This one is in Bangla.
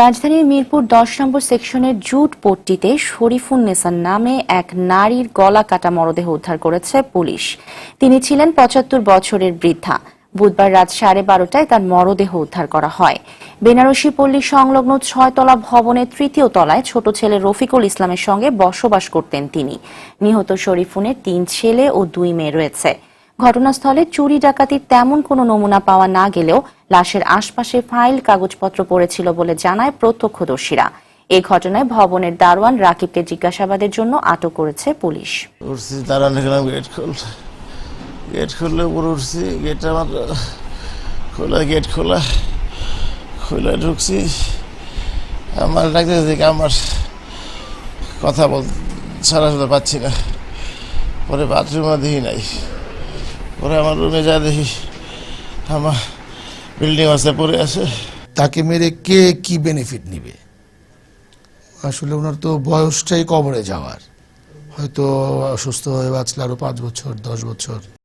রাজধানীর মিরপুর দশ নম্বর সেকশনের জুট পট্টিতে শরীফুন নেসার নামে এক নারীর গলা কাটা মরদেহ উদ্ধার করেছে পুলিশ। তিনি ছিলেন পঁচাত্তর বছরের বৃদ্ধা। বুধবার রাত সাড়ে বারোটায় তার মরদেহ উদ্ধার করা হয়। বেনারসি পল্লী সংলগ্ন ছয়তলা ভবনের তৃতীয় তলায় ছোট ছেলে রফিকুল ইসলামের সঙ্গে বসবাস করতেন তিনি। নিহত শরীফুনের তিন ছেলে ও দুই মেয়ে রয়েছে। ঘটনাস্থলে চুরি ডাকাতির তেমন কোনো নমুনা পাওয়া না গেলেও লাশের আশপাশে ফাইল, কাগজপত্র পড়েছিল বলে জানায় প্রত্যক্ষদর্শীরা। এ ঘটনায় ভবনের দারোয়ান রাকিবকে জিজ্ঞাসাবাদের জন্য আটক করেছে পুলিশ। গেট গেট খুললে উপরে উঠছি গেটটা আমার খোলা গেট খোলা খোলা ঢুকছি। আমার ডাকতে দেখে আমার কথা বল, সারা পাচ্ছি না। পরে বাথরুমে দেখি নাই। পরে আমার রুমে যা দেখি, আমার বিল্ডিং আছে, পড়ে আছে। তাকে মেরে কে কি বেনিফিট নিবে? আসলে ওনার তো বয়সটাই কবরে যাওয়ার। হয়তো অসুস্থ হয়ে বাঁচলে আরও পাঁচ বছর, দশ বছর।